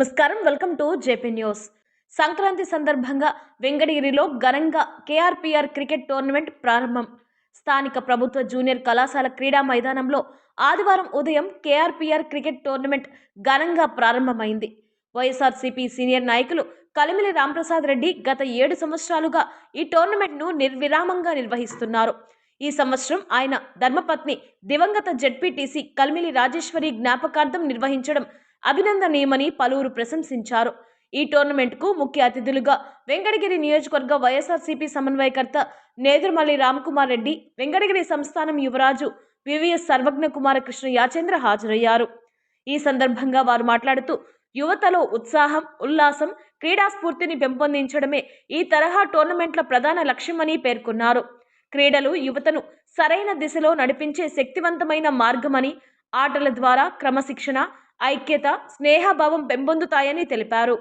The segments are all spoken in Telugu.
నమస్కారం. Welcome to JP news. Sankranti సందర్భంగా వెంకటగిరిలో ఘనంగా కేఆర్పీఆర్ క్రికెట్ టోర్నమెంట్ ప్రారంభం. స్థానిక ప్రభుత్వ జూనియర్ కళాశాల క్రీడా మైదానంలో ఆదివారం ఉదయం కేఆర్పీఆర్ క్రికెట్ టోర్నమెంట్ ఘనంగా ప్రారంభమైంది. వైఎస్ఆర్సీపీ సీనియర్ నాయకులు కలిమిలి రాంప్రసాద్ రెడ్డి గత ఏడు సంవత్సరాలుగా ఈ టోర్నమెంట్ను నిర్విరామంగా నిర్వహిస్తున్నారు. ఈ సంవత్సరం ఆయన ధర్మపత్ని దివంగత జడ్పీటీసీ కలిమిలి రాజేశ్వరి జ్ఞాపకార్థం నిర్వహించడం అభినందనీయమని పలువురు ప్రశంసించారు. ఈ టోర్నమెంట్కు ముఖ్య అతిథులుగా వెంకటగిరి నియోజకవర్గ వైఎస్ఆర్సీపీ సమన్వయకర్త నేదురుమల్లి రామకుమార్ రెడ్డి వెంకటగిరి సంస్థానం యువరాజు వివిఎస్ సర్వజ్ఞ కుమార కృష్ణ యాచేంద్ర హాజరయ్యారు. ఈ సందర్భంగా వారు మాట్లాడుతూ యువతలో ఉత్సాహం ఉల్లాసం క్రీడా స్ఫూర్తిని పెంపొందించడమే ఈ తరహా టోర్నమెంట్ల ప్రధాన లక్ష్యమని పేర్కొన్నారు. క్రీడలు యువతను సరైన దిశలో నడిపించే శక్తివంతమైన మార్గమని ఆటల ద్వారా క్రమశిక్షణ ఐక్యత స్నేహభావం పెంపొందుతాయని తెలిపారు.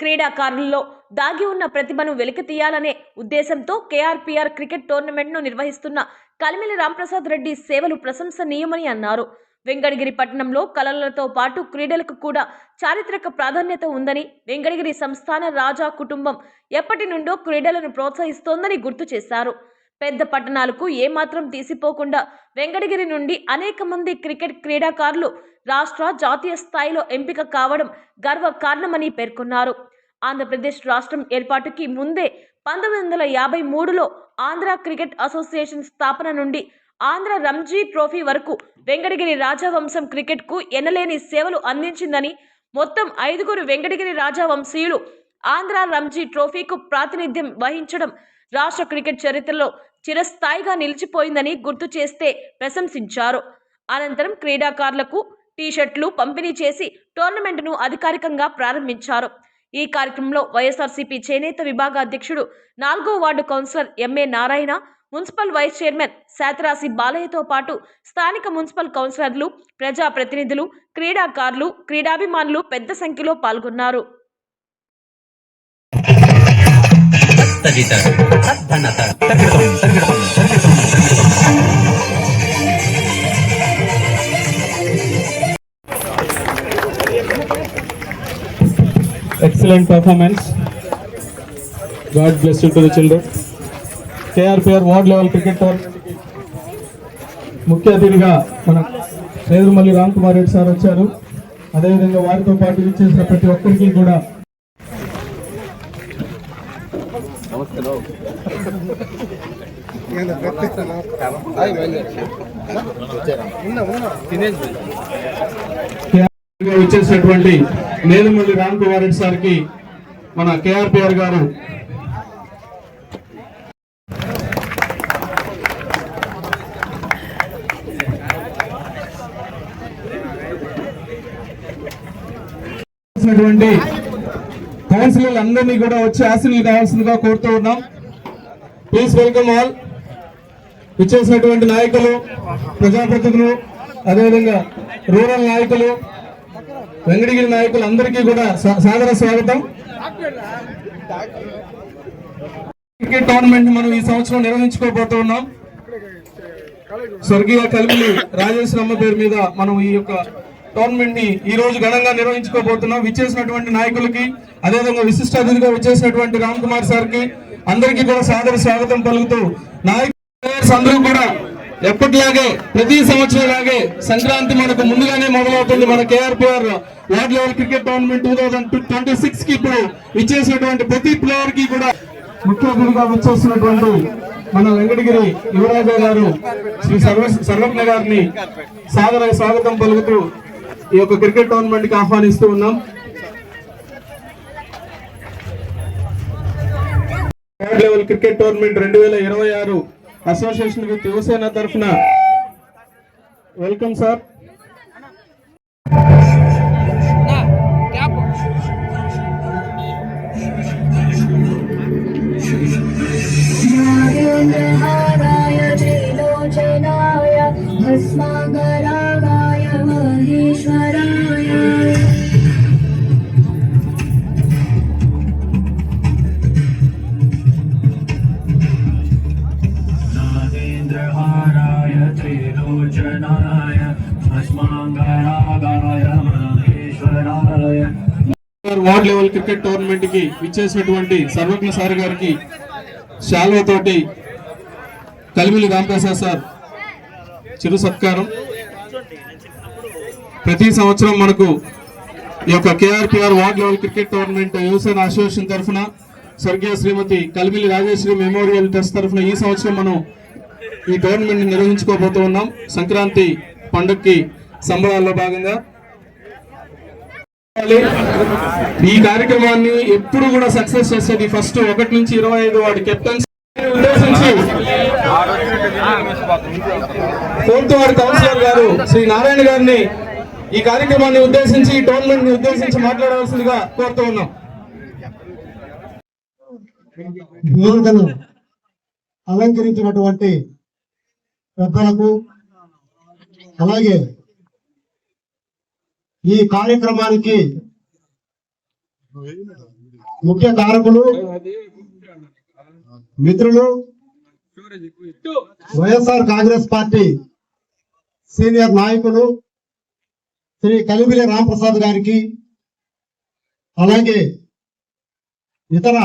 క్రీడాకారుల్లో దాగి ఉన్న ప్రతిభను వెలికితీయాలనే ఉద్దేశంతో కేఆర్పీఆర్ క్రికెట్ టోర్నమెంట్ను నిర్వహిస్తున్న కలిమిలి రాంప్రసాద్ రెడ్డి సేవలు ప్రశంసనీయమని అన్నారు. వెంకటగిరి పట్టణంలో కళలతో పాటు క్రీడలకు కూడా చారిత్రక ప్రాధాన్యత ఉందని వెంకటగిరి సంస్థాన రాజా కుటుంబం ఎప్పటి నుండో క్రీడలను ప్రోత్సహిస్తోందని గుర్తు చేశారు. పెద్ద పట్టణాలకు ఏమాత్రం తీసిపోకుండా వెంకటగిరి నుండి అనేక మంది క్రికెట్ క్రీడాకారులు రాష్ట్ర జాతీయ స్థాయిలో ఎంపిక కావడం గర్వ కారణమని పేర్కొన్నారు. ఆంధ్రప్రదేశ్ రాష్ట్రం ఏర్పాటుకి ముందే పంతొమ్మిది వందల యాభై మూడులో ఆంధ్ర క్రికెట్ అసోసియేషన్ స్థాపన నుండి ఆంధ్ర రంజీ ట్రోఫీ వరకు వెంకటగిరి రాజవంశం క్రికెట్కు ఎనలేని సేవలు అందించిందని మొత్తం ఐదుగురు వెంకటగిరి రాజవంశీయులు ఆంధ్ర రంజీ ట్రోఫీకు ప్రాతినిధ్యం వహించడం రాష్ట్ర క్రికెట్ చరిత్రలో చిరస్థాయిగా నిలిచిపోయిందని గుర్తు చేస్తే ప్రశంసించారు. అనంతరం క్రీడాకారులకు టీషర్ట్లు పంపిణీ చేసి టోర్నమెంట్ను అధికారికంగా ప్రారంభించారు. ఈ కార్యక్రమంలో వైఎస్ఆర్సీపీ చేనేత విభాగ అధ్యక్షుడు నాలుగో ward councillor MA Narayana municipal vice chairman Satarasi బాలయ్యతో పాటు స్థానిక మున్సిపల్ కౌన్సిలర్లు ప్రజాప్రతినిధులు క్రీడాకారులు క్రీడాభిమానులు పెద్ద సంఖ్యలో పాల్గొన్నారు. తదిత తద్ధనత తగిడం తగిడం తగిడం excellent performance. God ward level cricket ముఖ్య అతిథిగా మన సేదుమల్లి రామ్ కుమార్ రెడ్డి సార్ వచ్చారు అదేవిధంగా వారితో పాటు ఇచ్చేసిన ప్రతి ఒక్కరికి కూడా ఇచ్చేసినటువంటి నేదుమల్లి రామ్ కుమార్ రెడ్డి సార్కి మన కేఆర్పిఆర్ గారు. చేసినటువంటి కౌన్సిలర్లు అందరినీ కూడా వచ్చి ఆశీర్లు కావాల్సిందిగా కోరుతూ ఉన్నాం. ప్లీజ్ వెల్కమ్ ఆల్ ఇచ్చేసినటువంటి నాయకులు ప్రజాప్రతినిధులు అదేవిధంగా రూరల్ నాయకులు వెంకటగిరి నాయకులు అందరికీ కూడా సా- సాదర స్వాగతం. క్రికెట్ టోర్నమెంట్ మనం ఈ సంవత్సరం నిర్వహించుకోబోతూ ఉన్నాం. స్వర్గీయ కలిమిలి రాజేశ్వరమ్మ పేరు మీద మనం ఈ యొక్క టోర్నమెంట్ని ఈ రోజు ఘనంగా నిర్వహించుకోబోతున్నాం. విచ్చేసినటువంటి నాయకులకి అదేవిధంగా విశిష్ట అతిథిగా విచ్చేసినటువంటి రామ్ కుమార్ సార్కి అందరికీ కూడా సాదర స్వాగతం పలుకుతూ నాయకులు అందరూ కూడా ఎప్పటిలాగే ప్రతి సంవత్సరం లాగే సంక్రాంతి మనకు ముందుగానే మొదలవుతుంది. మన KRPR ward level cricket tournament two thousand twenty సిక్స్కి ఇప్పుడు విచ్చేసినటువంటి ప్రతి ప్లేయర్కి కూడా ముఖ్య అతిథిగా విచ్చేసినటువంటి మన వెంకటగిరి యువరాజా గారు శ్రీ సర్వ సర్వజ్ఞ గారిని సాదర స్వాగతం పలుకుతూ ఈ యొక్క క్రికెట్ టోర్నమెంట్కి ఆహ్వానిస్తూ ఉన్నాం. వార్డ్ లెవెల్ క్రికెట్ టోర్నమెంట్ రెండు వేల ఇరవై ఆరు అసోసియేషన్ విత్ యువసేన తరఫున. Welcome sir ward level cricket టోర్నమెంట్కి విచ్చేసినటువంటి సర్వజ్ఞ సార్ గారికి శాల్వ తోటి కలిమిలి రామప్రసాద్ సార్ చిరు సత్కారం. ప్రతి సంవత్సరం మనకు ఈ యొక్క KRPR ward level cricket tournament Yuvasena association తరఫున స్వర్గీయ శ్రీమతి కలిమిలి రాజేశ్వరి మెమోరియల్ ట్రస్ట్ తరఫున ఈ సంవత్సరం మనం ఈ టోర్నమెంట్ని నిర్వహించుకోబోతూ ఉన్నాం. సంక్రాంతి పండుగకి సంబరాల్లో భాగంగా ఈ కార్యక్రమాన్ని ఎప్పుడు కూడా సక్సెస్ చేసేది ఫస్ట్ ఒకటి నుంచి ఇరవై ఐదు వాడి కెప్టెన్స్ ఉద్దేశించి. ఫోర్త్ కౌన్సిలర్ గారు శ్రీ నారాయణ గారిని ఈ కార్యక్రమాన్ని ఉద్దేశించి టోర్నమెంట్ని ఉద్దేశించి మాట్లాడవలసిందిగా కోరుతూ ఉన్నాం. అలంకరించినటువంటి పెద్దలకు అలాగే ఈ కార్యక్రమానికి ముఖ్య కారకులు మిత్రులు వైఎస్ఆర్ కాంగ్రెస్ పార్టీ సీనియర్ నాయకులు శ్రీ కలిమిలి రామప్రసాద్ గారికి అలాగే ఇతర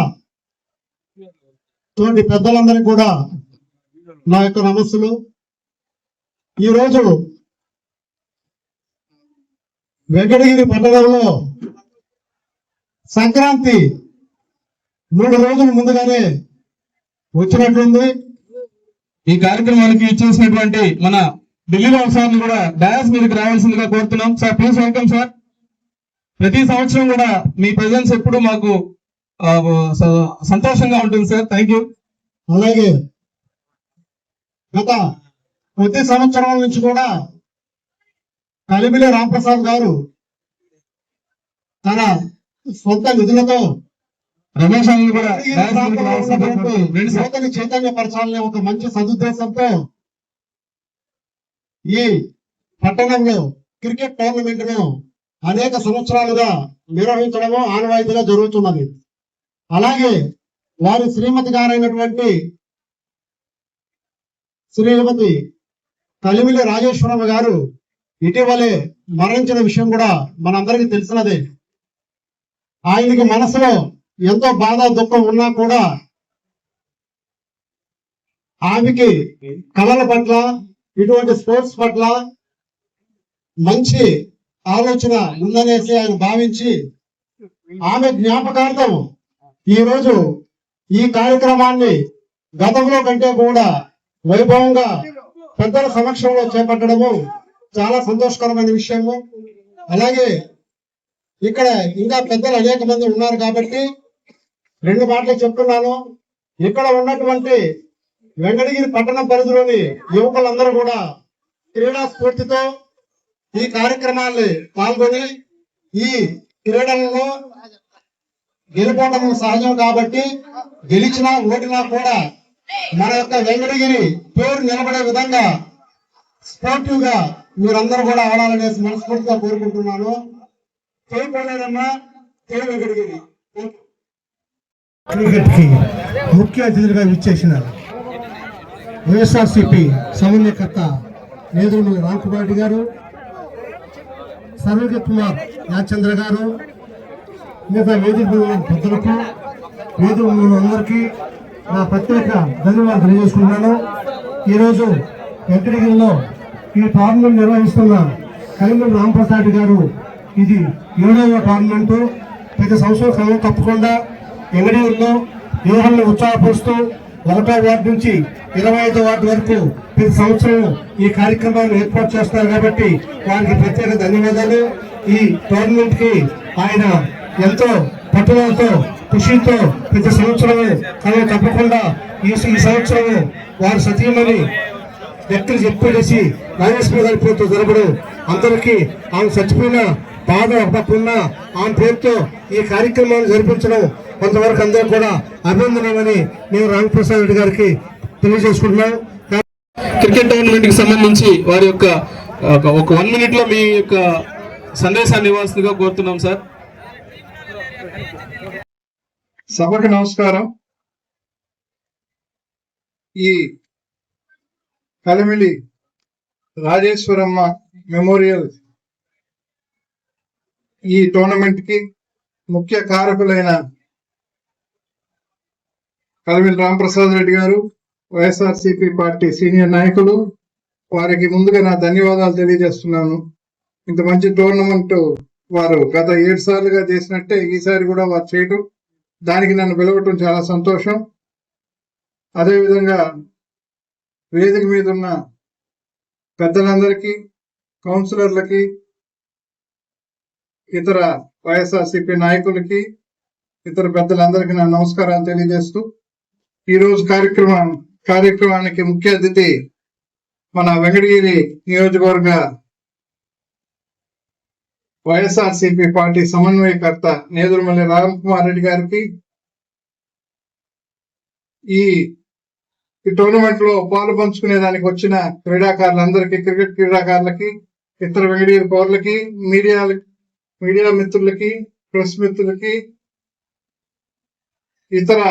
తోటి పెద్దలందరికీ కూడా నా యొక్క నమస్సులు. ఈరోజు వెంకటగిరి పట్టణంలో సంక్రాంతి మూడు రోజుల ముందుగానే వచ్చినట్లుంది. ఈ కార్యక్రమానికి ఇచ్చేసినటువంటి మన ఢిల్లీ రావు సార్ కూడా డయాస్ మీదకి రావాల్సిందిగా కోరుతున్నాం. సార్ ప్లీజ్ వెల్కమ్ సార్ ప్రతి సంవత్సరం కూడా మీ ప్రజెన్స్ ఎప్పుడు మాకు స- సంతోషంగా ఉంటుంది సార్ థ్యాంక్ యూ అలాగే గత ప్రతి సంవత్సరం నుంచి కూడా కలిమిలి రాంప్రసాద్ గారు తన సొంత నిధులతో రమేష్ కూడా. యువతని చైతన్యపరచాలనే ఒక మంచి సదుద్దేశంతో ఈ పట్టణంలో క్రికెట్ టోర్నమెంట్ను అనేక సంవత్సరాలుగా నిర్వహించడము ఆనవాయితీగా జరుగుతున్నది అలాగే వారి శ్రీమతి గారైనటువంటి శ్రీమతి కలిమిలి రాజేశ్వరమ్మ గారు ఇటీవలే మరణించిన విషయం కూడా మనందరికీ తెలిసినదే. ఆయనకి మనసులో ఎంతో బాధ దుఃఖం ఉన్నా కూడా ఆమెకి కళల పట్ల ఇటువంటి స్పోర్ట్స్ పట్ల మంచి ఆలోచన ఉందనేసి ఆయన భావించి ఆమె జ్ఞాపకార్థం ఈ రోజు ఈ కార్యక్రమాన్ని గతంలో కంటే కూడా వైభవంగా పెద్దల సమక్షంలో చేపట్టడము చాలా సంతోషకరమైన విషయము. అలాగే ఇక్కడ ఇంకా పెద్దలు అనేక మంది ఉన్నారు కాబట్టి రెండు మాటలు చెప్తున్నాను. ఇక్కడ ఉన్నటువంటి వెంకటగిరి పట్టణ పరిధిలోని యువకులందరూ కూడా క్రీడా స్ఫూర్తితో ఈ కార్యక్రమాన్ని పాల్గొని ఈ క్రీడలలో గెలుపోవడం సహజం కాబట్టి గెలిచినా ఓడినా కూడా మన యొక్క వెంకటగిరి పేరు నిలబడే విధంగా స్పోర్టివ్గా మీరందరూ కూడా ఆడాలనేసి మనస్ఫూర్తిగా కోరుకుంటున్నాను. చేయకపోలేదమ్మా చేయగలిగింది వెంకటగిరి. క్రికెట్కి ముఖ్య అతిథులుగా విచ్చేసిన వైఎస్ఆర్సిపి సమన్వయకర్త నేదురుమల్లి రాంకుమారెడ్డి గారు సర్వజ్ఞ కుమార్ యాచంద్ర గారు మిగతా వేదిక పెద్దలకు వేదిక అందరికీ నా ప్రత్యేక ధన్యవాదాలు తెలియజేసుకున్నాను ఈరోజు వెంకటగిరిలో ఈ టోర్నమెంట్ నిర్వహిస్తున్న కలిమూరి రామప్రసాద్ గారు. ఇది ఏడవ టోర్నమెంట్ ప్రతి సంవత్సరం క్రమం తప్పకుండా వెంకటగిరిలో యువకులను ఉత్సాహపరుస్తూ ఒకటో వార్డు నుంచి ఇరవై ఐదో వార్డు వరకు ప్రతి సంవత్సరం ఈ కార్యక్రమాన్ని ఏర్పాటు చేస్తారు కాబట్టి వారికి ప్రత్యేక ధన్యవాదాలు. ఈ టోర్నమెంట్కి ఆయన ఎంతో పట్టుదలతో కృషితో ప్రతి సంవత్సరము కానీ తప్పకుండా ఈ సంవత్సరము వారు వారి సతీమణి వ్యక్తులు చెప్పేసి రాజేశ్వరి గారి పేరుతో జరపడం అందరికీ ఆమె చచ్చిపోయిన బాధ ఒక పక్క ఉన్న ఆమె పేరుతో ఈ కార్యక్రమాన్ని జరిపించడం కొంతవరకు అందరూ కూడా అభినందనమని నేను రామప్రసాద్ రెడ్డి గారికి తెలియజేసుకుంటున్నాను. క్రికెట్ టోర్నమెంట్కి సంబంధించి వారి యొక్క ఒక- ఒక వన్ మినిట్లో మీ యొక్క సందేశాన్ని ఇవ్వాల్సిందిగా కోరుతున్నాం సార్ సభకు నమస్కారం. ఈ కలిమిలి రాజేశ్వరమ్మ మెమోరియల్ ఈ టోర్నమెంట్కి ముఖ్య కారకులైన కలవిల్ రాంప్రసాద్ రెడ్డి గారు వైఎస్ఆర్సీపీ పార్టీ సీనియర్ నాయకులు వారికి ముందుగా నా ధన్యవాదాలు తెలియజేస్తున్నాను. ఇంత మంచి టోర్నమెంట్ వారు గత ఏడు సార్లుగా చేసినట్టే ఈసారి కూడా వారు చేయటం దానికి నన్ను పిలవటం చాలా సంతోషం. అదేవిధంగా వేదిక మీద ఉన్న పెద్దలందరికీ కౌన్సిలర్లకి ఇతర వైఎస్ఆర్సిపి నాయకులకి ఇతర పెద్దలందరికీ నా నమస్కారాలు తెలియజేస్తూ ఈ రోజు కార్యక్రమం కార్యక్రమానికి ముఖ్య అతిథి మన వెంకటగిరి నియోజకవర్గ వైఎస్ఆర్సిపి పార్టీ సమన్వయకర్త నేదురుమల్లి రామ్ కుమార్ రెడ్డి గారికి ఈ ఈ టోర్నమెంట్లో పాలు పంచుకునే దానికి వచ్చిన క్రీడాకారులందరికీ క్రికెట్ క్రీడాకారులకి ఇతర వెంకటగిరి పౌరులకి మీడియా మీడియా మిత్రులకి ప్రెస్ మిత్రులకి ఇతర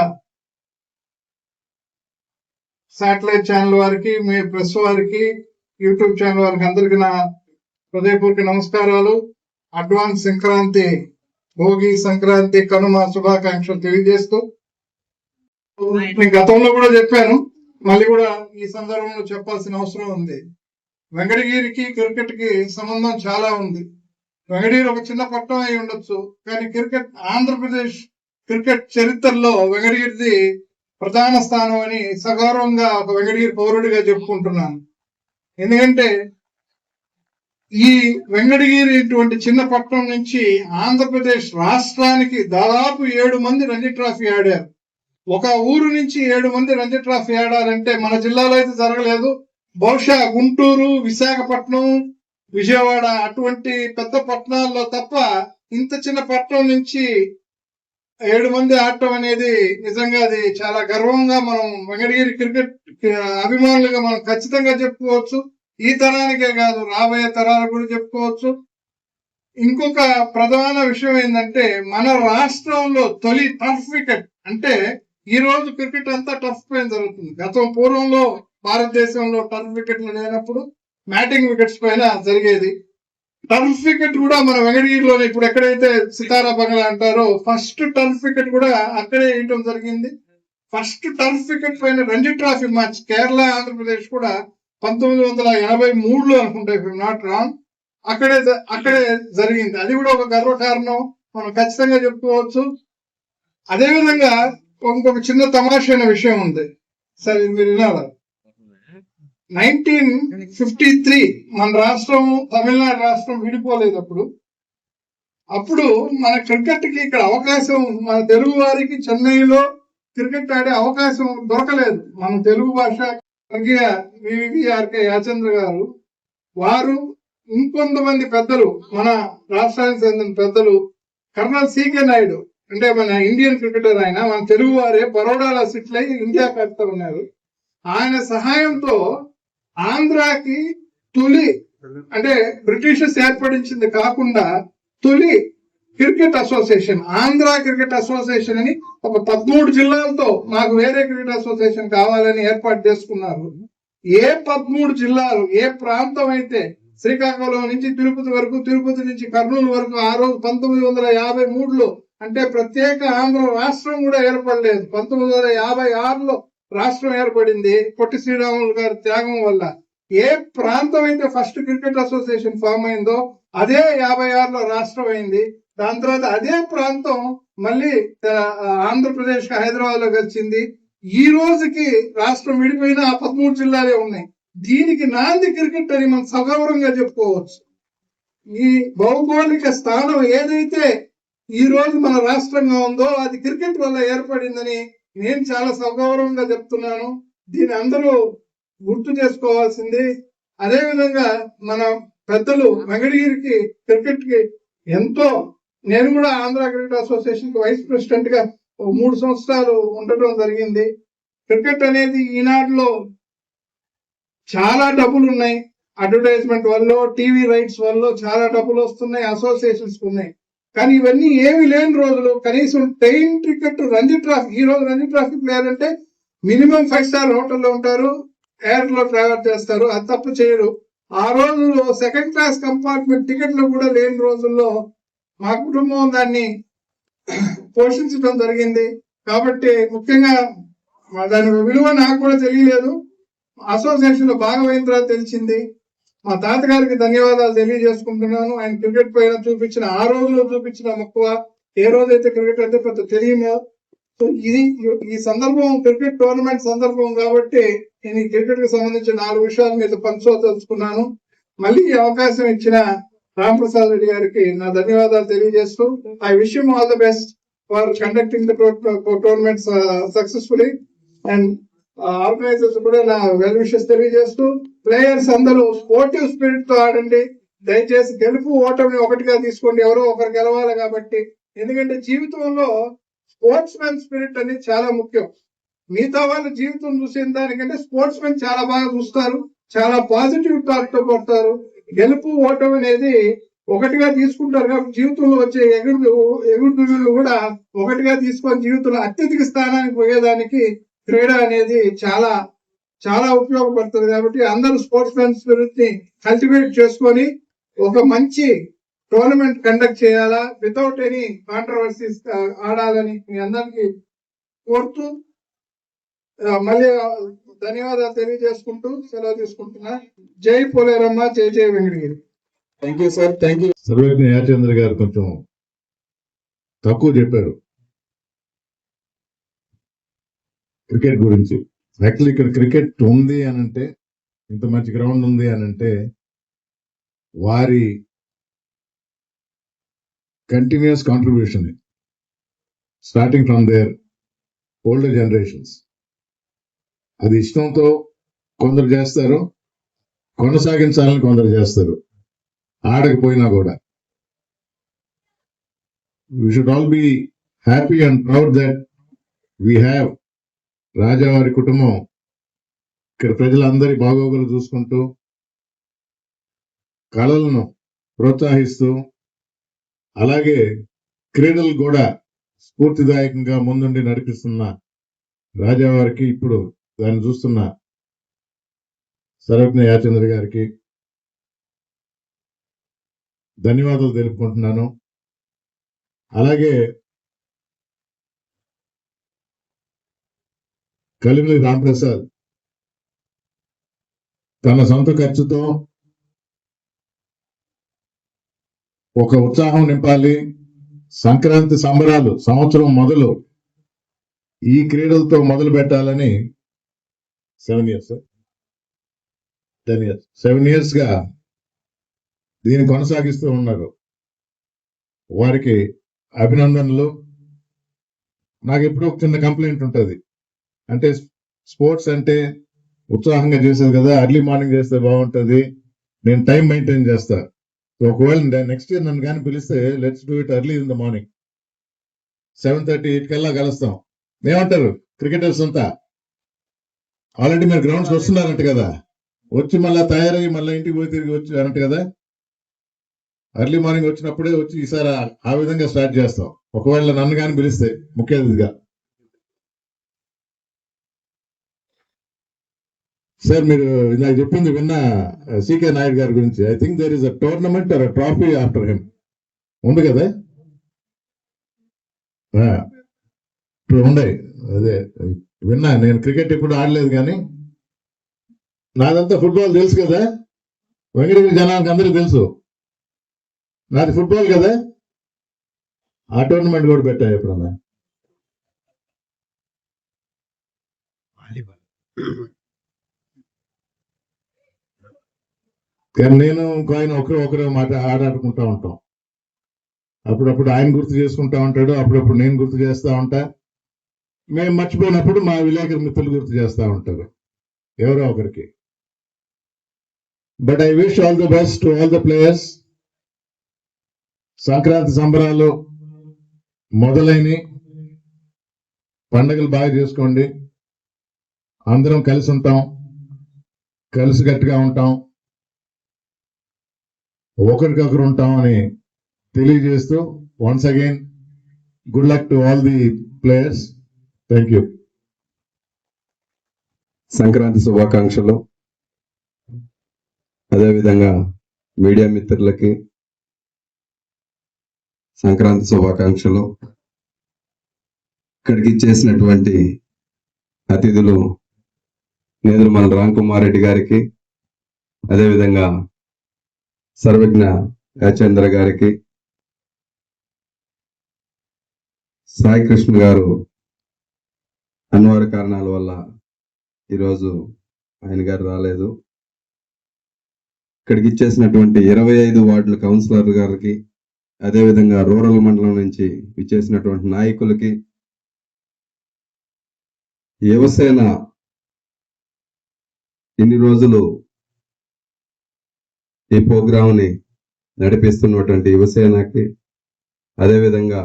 శాటిలైట్ ఛానల్ వారికి మీ ప్రెస్ వారికి యూట్యూబ్ ఛానల్ వారికి అందరికీ నా హృదయపూర్వక నమస్కారాలు. అడ్వాన్స్ సంక్రాంతి భోగి సంక్రాంతి కనుమ శుభాకాంక్షలు తెలియజేస్తూ నేను గతంలో కూడా చెప్పాను. మళ్ళీ కూడా ఈ సందర్భంలో చెప్పాల్సిన అవసరం ఉంది. వెంకటగిరికి క్రికెట్కి సంబంధం చాలా ఉంది. వెంకటగిరి ఒక చిన్న పట్టణం అయి ఉండొచ్చు కానీ క్రికెట్ ఆంధ్రప్రదేశ్ క్రికెట్ చరిత్రలో వెంకటగిరిది ప్రధాన స్థానం అని సగౌరవంగా ఒక వెంకటగిరి పౌరుడిగా చెప్పుకుంటున్నాను. ఎందుకంటే ఈ వెంకటగిరి ఇటువంటి చిన్న పట్టణం నుంచి ఆంధ్రప్రదేశ్ రాష్ట్రానికి దాదాపు ఏడు మంది రంజీ ట్రోఫీ ఆడారు. ఒక ఊరు నుంచి ఏడు మంది రంజీ ట్రాఫీ ఆడారంటే మన జిల్లాలో అయితే జరగలేదు. బహుశా గుంటూరు విశాఖపట్నం విజయవాడ అటువంటి పెద్ద పట్టణాల్లో తప్ప ఇంత చిన్న పట్టణం నుంచి ఏడు మంది ఆడటం అనేది నిజంగా అది చాలా గర్వంగా మనం వెంకటగిరి క్రికెట్ అభిమానులుగా మనం ఖచ్చితంగా చెప్పుకోవచ్చు. ఈ తరానికే కాదు రాబోయే తరాలకు కూడా చెప్పుకోవచ్చు. ఇంకొక ప్రధాన విషయం ఏంటంటే మన రాష్ట్రంలో తొలి టర్ఫ్ వికెట్ అంటే ఈ రోజు క్రికెట్ అంతా టర్ఫ్ పైన జరుగుతుంది. గతం పూర్వంలో భారతదేశంలో టర్ఫ్ వికెట్లు లేనప్పుడు మ్యాటింగ్ వికెట్స్ పైన జరిగేది. టర్ఫ్ వికెట్ కూడా మన వెంకటగిరిలోనే ఇప్పుడు ఎక్కడైతే సితారా బంగ్లా అంటారో ఫస్ట్ టర్ఫ్ వికెట్ కూడా అక్కడే వేయటం జరిగింది. ఫస్ట్ టర్ఫ్ వికెట్ పైన రంజీ ట్రాఫీ మ్యాచ్ కేరళ ఆంధ్రప్రదేశ్ కూడా పంతొమ్మిది వందల ఎనభై మూడులో అనుకుంటా నాట్ రాంగ్ అక్కడే అక్కడే జరిగింది. అది కూడా ఒక గర్వకారణం మనం ఖచ్చితంగా చెప్పుకోవచ్చు. అదే విధంగా ఇంకొక చిన్న తమాషైన విషయం ఉంది. సరే మీరు వినాలా? నైన్టీన్ ఫిఫ్టీ త్రీ మన రాష్ట్రం తమిళనాడు రాష్ట్రం విడిపోలేదు అప్పుడు అప్పుడు మన క్రికెట్కి ఇక్కడ అవకాశం మన తెలుగు వారికి చెన్నైలో క్రికెట్ ఆడే అవకాశం దొరకలేదు. మన తెలుగు భాష వివిఆర్కే యాచంద్ర గారు వారు ఇంకొంతమంది పెద్దలు మన రాష్ట్రానికి చెందిన పెద్దలు కర్నల్ సికే నాయుడు అంటే మన ఇండియన్ క్రికెటర్ ఆయన మన తెలుగు వారే బరోడాలో సిట్లై ఇండియా కడతా ఉన్నారు. ఆయన సహాయంతో ఆంధ్రాకి తొలి అంటే బ్రిటిషర్స్ ఏర్పడించింది కాకుండా తొలి cricket association Andhra cricket association అని ఒక పదమూడు జిల్లాలతో మాకు వేరే క్రికెట్ అసోసియేషన్ కావాలని ఏర్పాటు చేసుకున్నారు. ఏ పదమూడు జిల్లాలు ఏ ప్రాంతం అయితే శ్రీకాకుళం నుంచి తిరుపతి వరకు తిరుపతి నుంచి కర్నూలు వరకు ఆ రోజు పంతొమ్మిది వందల యాభై మూడులో అంటే ప్రత్యేక ఆంధ్ర రాష్ట్రం కూడా ఏర్పడలేదు. పంతొమ్మిది వందల యాభై ఆరులో రాష్ట్రం ఏర్పడింది పొట్టి శ్రీరాములు గారి త్యాగం వల్ల. ఏ ప్రాంతం అయితే ఫస్ట్ క్రికెట్ అసోసియేషన్ ఫామ్ అయిందో అదే యాభై ఆరులో రాష్ట్రం అయింది. దాని తర్వాత అదే ప్రాంతం మళ్ళీ ఆంధ్రప్రదేశ్ హైదరాబాద్లో వచ్చింది ఈ రోజుకి రాష్ట్రం విడిపోయిన ఆ పదమూడు జిల్లాలే ఉన్నాయి. దీనికి నాంది క్రికెట్ అని మనం సగౌరవంగా చెప్పుకోవచ్చు. ఈ భౌగోళిక స్థానం ఏదైతే ఈ రోజు మన రాష్ట్రంగా ఉందో అది క్రికెట్ వల్ల ఏర్పడిందని నేను చాలా సగౌరవంగా చెప్తున్నాను. దీని అందరూ గుర్తు చేసుకోవాల్సింది. అదే విధంగా మన పెద్దలు వెంకటగిరికి క్రికెట్కి ఎంతో నేను కూడా ఆంధ్ర క్రికెట్ అసోసియేషన్కి వైస్ ప్రెసిడెంట్గా మూడు సంవత్సరాలు ఉండటం జరిగింది. క్రికెట్ అనేది ఈనాటిలో చాలా డబ్బులు ఉన్నాయి. అడ్వర్టైజ్మెంట్ వల్ల టీవీ రైట్స్ వల్ల చాలా డబ్బులు వస్తున్నాయి. అసోసియేషన్స్ ఉన్నాయి. కానీ ఇవన్నీ ఏమి లేని రోజులు. కనీసం ట్రైన్ టికెట్ రంజీ ట్రాఫిక్ ఈ రోజు రంజీ ట్రాఫిక్ లేదంటే మినిమం ఫైవ్ స్టార్ హోటల్లో ఉంటారు ఎయిర్లో ట్రావెల్ చేస్తారు అది తప్పు చేయరు. ఆ రోజుల్లో సెకండ్ క్లాస్ కంపార్ట్మెంట్ టికెట్లు కూడా లేని రోజుల్లో మా కుటుంబం దాన్ని పోషించడం జరిగింది. కాబట్టి ముఖ్యంగా దాని విలువ నాకు కూడా తెలియలేదు. అసోసియేషన్లో భాగమైన తర్వాత తెలిసింది. మా తాతగారికి ధన్యవాదాలు తెలియజేసుకుంటున్నాను. ఆయన క్రికెట్ పైన చూపించిన ఆ రోజులో చూపించిన మక్కువ ఏ రోజైతే క్రికెట్ అయితే పెద్ద తెలియమో. సో ఇది ఈ సందర్భం క్రికెట్ టోర్నమెంట్ సందర్భం కాబట్టి నేను ఈ క్రికెట్కి సంబంధించిన నాలుగు విషయాలు మీతో పంచుకోదలుచుకున్నాను. మళ్ళీ ఈ అవకాశం ఇచ్చిన రామప్రసాద్ రెడ్డి గారికి నా ధన్యవాదాలు తెలియజేస్తూ I wish you all the best for conducting the tournament successfully uh, and uh, organisers కూడా నా వెల్ విషెస్ తెలియజేస్తూ ప్లేయర్స్ అందరూ స్పోర్టివ్ స్పిరిట్తో ఆడండి. దయచేసి గెలుపు ఓటమిని ఒకటిగా తీసుకోండి. ఎవరో ఒకరు గెలవాలి కాబట్టి. ఎందుకంటే జీవితంలో స్పోర్ట్స్ మ్యాన్ స్పిరిట్ అనేది చాలా ముఖ్యం. మిగతా వాళ్ళు జీవితం చూసిన దానికంటే స్పోర్ట్స్ మెన్ చాలా బాగా చూస్తారు. చాలా పాజిటివ్ థాట్తో కొడతారు. గెలుపు ఓటమి అనేది ఒకటిగా తీసుకుంటారు కాబట్టి జీవితంలో వచ్చే ఎగుడు ఎగుడు కూడా ఒకటిగా తీసుకొని జీవితంలో అత్యధిక స్థానానికి పోయేదానికి క్రీడ అనేది చాలా చాలా ఉపయోగపడుతుంది కాబట్టి అందరూ స్పోర్ట్స్ మ్యాన్ స్పిరిట్ని కల్టివేట్ చేసుకొని ఒక మంచి టోర్నమెంట్ కండక్ట్ చేయాలా? వితౌట్ ఎనీ కాంట్రవర్సీస్ ఆడాలని మీ అందరికి కోరుతూ మళ్ళీ ధన్యవాదాలు తెలియజేసుకుంటూ సెలవు తీసుకుంటున్నా. జై పోలేరమ్మ జై జై Venkatagiri. Thank you sir thank you Sarvagna Yachendra garu కొంచెం తక్కువ చెప్పారు. క్రికెట్ గురించి. యాక్చువల్లీ ఇక్కడ క్రికెట్ ఉంది అని అంటే ఇంత మంచి గ్రౌండ్ ఉంది అని అంటే వారి continuous contribution starting from their older generations అది ఇష్టంతో కొందరు చేస్తారు కొనసాగించాలని కొందరు చేస్తారు. ఆడకపోయినా కూడా. We should all be happy and proud that we have రాజావారి కుటుంబం. ఇక్కడ ప్రజలందరి బాగోగులు చూసుకుంటూ కళలను ప్రోత్సహిస్తూ అలాగే క్రీడలు కూడా స్ఫూర్తిదాయకంగా ముందుండి నడిపిస్తున్న రాజావారికి ఇప్పుడు దాన్ని చూస్తున్న సర్వజ్ఞ యాచంద్ర గారికి ధన్యవాదాలు తెలుపుకుంటున్నాను. అలాగే కలిమిలి రాంప్రసాద్ తన సొంత ఖర్చుతో ఒక ఉత్సాహం నింపాలి. సంక్రాంతి సంబరాలు సంవత్సరం మొదలు ఈ క్రీడలతో మొదలు పెట్టాలని seven years ten years seven ఇయర్స్గా దీన్ని కొనసాగిస్తూ ఉన్నారు. వారికి అభినందనలు. నాకు ఎప్పుడో ఒక చిన్న కంప్లైంట్ ఉంటుంది. అంటే స్పోర్ట్స్ అంటే ఉత్సాహంగా చేసేది కదా అర్లీ మార్నింగ్ చేస్తే బాగుంటుంది నేను టైం మెయింటైన్ చేస్తా. ఒకవేళ నెక్స్ట్ ఇయర్ నన్ను కానీ పిలిస్తే let's do it early in the morning seven thirty eight కల్లా కలుస్తాం. ఏమంటారు? క్రికెటర్స్ అంతా. ఆల్రెడీ మీరు గ్రౌండ్స్ వస్తున్నారంట కదా. వచ్చి మళ్ళీ తయారయ్యి మళ్ళీ ఇంటికి పోయి తిరిగి వచ్చి అనంట కదా. అర్లీ మార్నింగ్ వచ్చినప్పుడే వచ్చి ఈసారి ఆ- ఆ విధంగా స్టార్ట్ చేస్తాం. ఒకవేళ నన్ను కానీ పిలిస్తే ముఖ్య అతిథిగా. సార్ మీరు ఇందాక చెప్పింది విన్న సీకే నాయుడు గారి గురించి. I think there is a tournament or trophy after him ఉంది కదా? ఉన్నాయి అదే విన్నా నేను క్రికెట్ ఇప్పుడు ఆడలేదు కానీ. నాదంతా ఫుట్బాల్ తెలుసు కదా? వెంకటగిరి జనానికి అందరికీ తెలుసు. నాది ఫుట్బాల్ కదా? ఆ టోర్నమెంట్ కూడా పెట్టా ఎప్పుడన్నా? కానీ నేను ఇంకో ఆయన ఒకరు ఒకరు మాట ఆడాడుకుంటా ఉంటాం. అప్పుడప్పుడు ఆయన గుర్తు చేసుకుంటా ఉంటాడు అప్పుడప్పుడు నేను గుర్తు చేస్తా ఉంటా. మేము మర్చిపోయినప్పుడు మా విలేకరు మిత్రులు గుర్తు చేస్తా ఉంటారు ఎవరో ఒకరికి. But I wish all the best to all the players Sankranti సంబరాలు మొదలైన పండగలు బాగా చేసుకోండి. అందరం కలిసి ఉంటాం కలిసికట్టుగా ఉంటాం. ఒకరికొకరు ఉంటామని తెలియజేస్తూ once again good luck to all the players thank you Sankranti శుభాకాంక్షలు. అదేవిధంగా మీడియా మిత్రులకి సంక్రాంతి శుభాకాంక్షలు. ఇక్కడికి చేసినటువంటి అతిథులు నేదురుమల రామ్ కుమార్ రెడ్డి గారికి అదేవిధంగా సర్వజ్ఞ యాచంద్ర గారికి సాయి కృష్ణ గారు అనివార్య కారణాల వల్ల ఈరోజు ఆయన గారు రాలేదు. ఇక్కడికి ఇచ్చేసినటువంటి ఇరవై ఐదు వార్డుల కౌన్సిలర్ గారికి అదేవిధంగా రూరల్ మండలం నుంచి ఇచ్చేసినటువంటి నాయకులకి యువసేన ఇన్ని రోజులు ఈ ప్రోగ్రాంని నడిపిస్తున్నటువంటి యువసేనకి అదేవిధంగా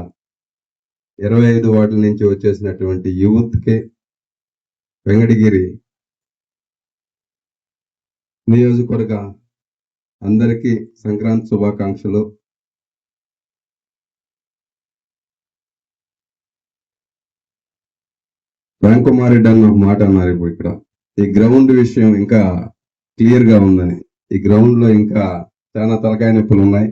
ఇరవై ఐదు వార్డుల నుంచి వచ్చేసినటువంటి యూత్కి వెంకటగిరి నియోజకవర్గ అందరికీ సంక్రాంతి శుభాకాంక్షలు. రామ్కుమార్ రెడ్డి అన్న ఒక మాట అన్నారు ఇప్పుడు ఇక్కడ. ఈ గ్రౌండ్ విషయం ఇంకా క్లియర్గా ఉందని. ఈ గ్రౌండ్లో ఇంకా చాలా తలకాయ నొప్పులు ఉన్నాయి.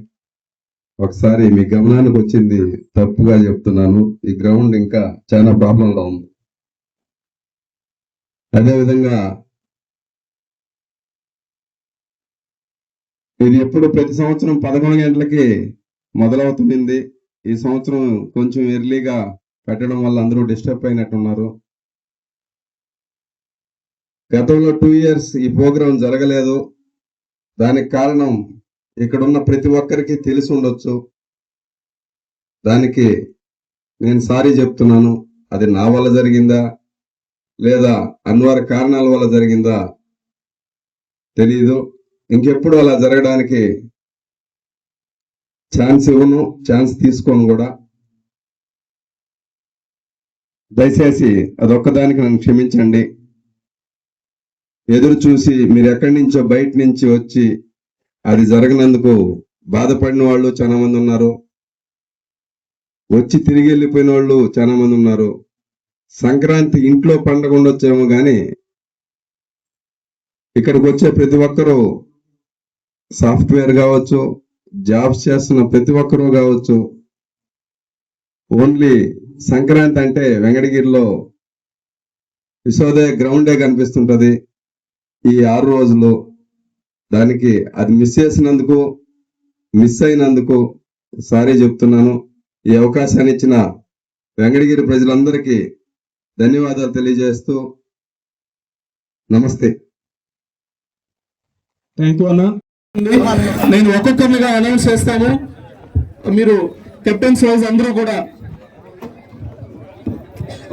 ఒకసారి మీ గమనానికి వచ్చింది తప్పుగా చెప్తున్నాను. ఈ గ్రౌండ్ ఇంకా చాలా ప్రాబ్లం లో ఉంది. అదేవిధంగా ఇది ఎప్పుడు ప్రతి సంవత్సరం పదకొండు గంటలకి మొదలవుతుంది ఈ సంవత్సరం కొంచెం ఎర్లీగా పెట్టడం వల్ల అందరూ డిస్టర్బ్ అయినట్టున్నారు. గతంలో టూ ఇయర్స్ ఈ ప్రోగ్రాం జరగలేదు. దానికి కారణం ఇక్కడున్న ప్రతి ఒక్కరికి తెలిసి ఉండొచ్చు. దానికి నేను సారీ చెప్తున్నాను. అది నా వల్ల జరిగిందా? లేదా అనివార్య కారణాల వల్ల జరిగిందా? తెలియదు ఇంకెప్పుడు అలా జరగడానికి ఛాన్స్ ఇవ్వను ఛాన్స్ తీసుకోను కూడా. దయచేసి అదొక్కదానికి నన్ను క్షమించండి. ఎదురు చూసి మీరు ఎక్కడి నుంచో బయట నుంచి వచ్చి అది జరగనందుకు బాధపడిన వాళ్ళు చాలా మంది ఉన్నారు. వచ్చి తిరిగి వెళ్ళిపోయిన వాళ్ళు చాలా మంది ఉన్నారు. సంక్రాంతి ఇంట్లో పండగ ఉండొచ్చేమో కానీ ఇక్కడికి వచ్చే ప్రతి ఒక్కరూ సాఫ్ట్వేర్ కావచ్చు జాబ్స్ చేస్తున్న ప్రతి ఒక్కరూ కావచ్చు ఓన్లీ సంక్రాంతి అంటే వెంకటగిరిలో విశ్వోదయ గ్రౌండే కనిపిస్తుంటది. ఈ ఆరు రోజులు దానికి అది మిస్ చేసినందుకు మిస్ అయినందుకు సారీ చెప్తున్నాను. ఈ అవకాశాన్ని ఇచ్చిన వెంకటగిరి ప్రజలందరికీ ధన్యవాదాలు తెలియజేస్తూ నమస్తే. థ్యాంక్ యూ అన్న నేను ఒక్కొక్కరిగా అనౌన్స్ చేస్తాను మీరు కెప్టెన్స్ వైజ్ అందరూ కూడా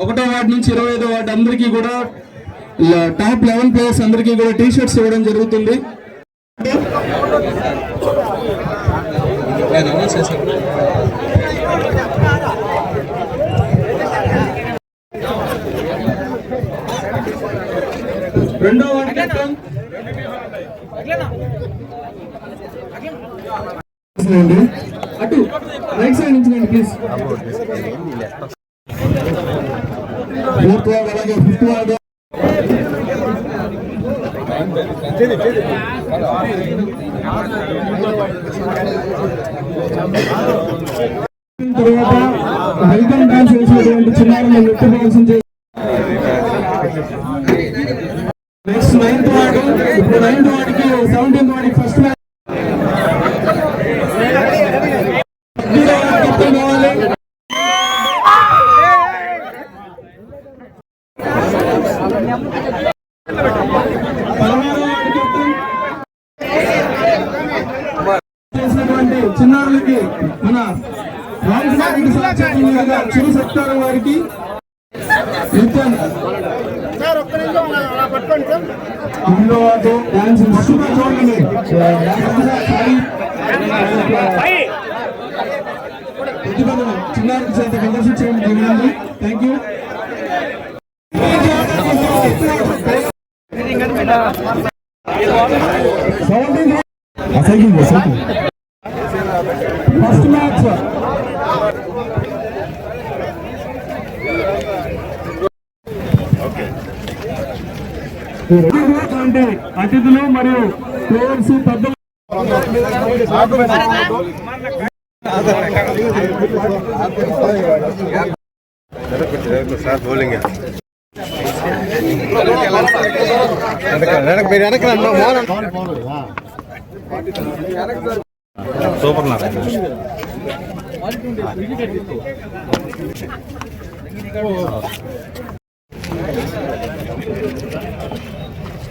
ఒకటో వార్డు నుంచి ఇరవై ఐదో వార్డు అందరికీ కూడా టాప్ లెవెన్ ప్లేయర్స్ అందరికీ కూడా టీ షర్ట్స్ ఇవ్వడం జరుగుతుంది. రెండో అటు రైట్ సైడ్ నుంచి ప్లీజ్ ఫోర్త్ వార్డ్ అలాగే ఫిఫ్త్ వార్డ్ తర్వాత వెల్కమ్ డాన్స్ చేసినటువంటి చిన్నారులు నృత్య ప్రదర్శన నెక్స్ట్ నైన్త్ వార్డు ఇప్పుడు నైన్త్ వార్డుకి సెవెంటీన్త్ వార్డుకి ఫస్ట్ మ్యాచ్ కెప్టెన్ కావాలి పదహారవ వార్డు కెప్టెన్ చేసినటువంటి చిన్నారులకి మన రామకృష్ణ రెడ్డి సార్ చేతుల మీదుగా చిరు సత్కారం వారికి నృత్యాన్ని ఇందులో వాడు డాన్స్ మస్తుగా చూడండి ప్రతిభను చిన్నారికి చేత జరిగింది థ్యాంక్ యూ ఫస్ట్ మ్యాచ్ అంటే అతిథులు మరియు ప్లేయర్స్ పెద్దలు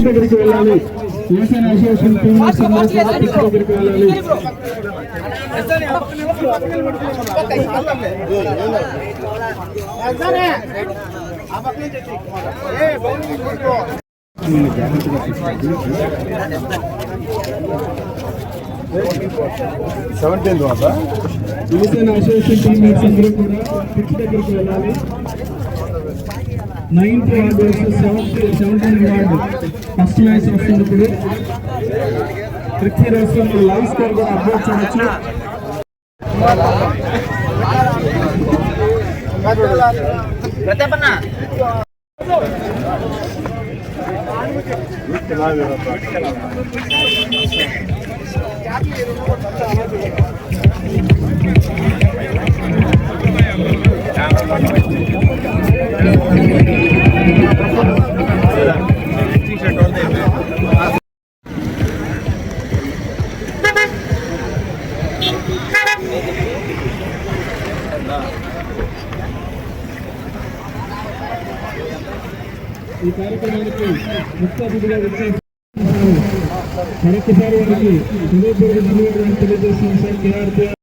దగ్గరికి వెళ్ళాలి యువసేన అసోసియేషన్ టీమ్స్ అందరూ కూడా పిచ్ దగ్గరికి వెళ్ళాలి యువసేన అసోసియేషన్ టీమ్మేట్స్ అందరూ కూడా పిచ్ దగ్గరికి వెళ్ళాలి. Ninth ward seventh seventeen ward first match వస్తుంది ఇప్పుడు. పృథ్వీ వస్తుంది. లైవ్ స్కోర్ కూడా అప్డేట్ చేయవచ్చు ఈ వారికి సార్ కేఆర్పీఆర్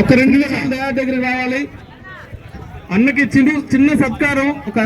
ఒక రెండు నిమిషాలు దయా దగ్గర రావాలి. అన్నకి చిన్న చిన్న సత్కారం ఒక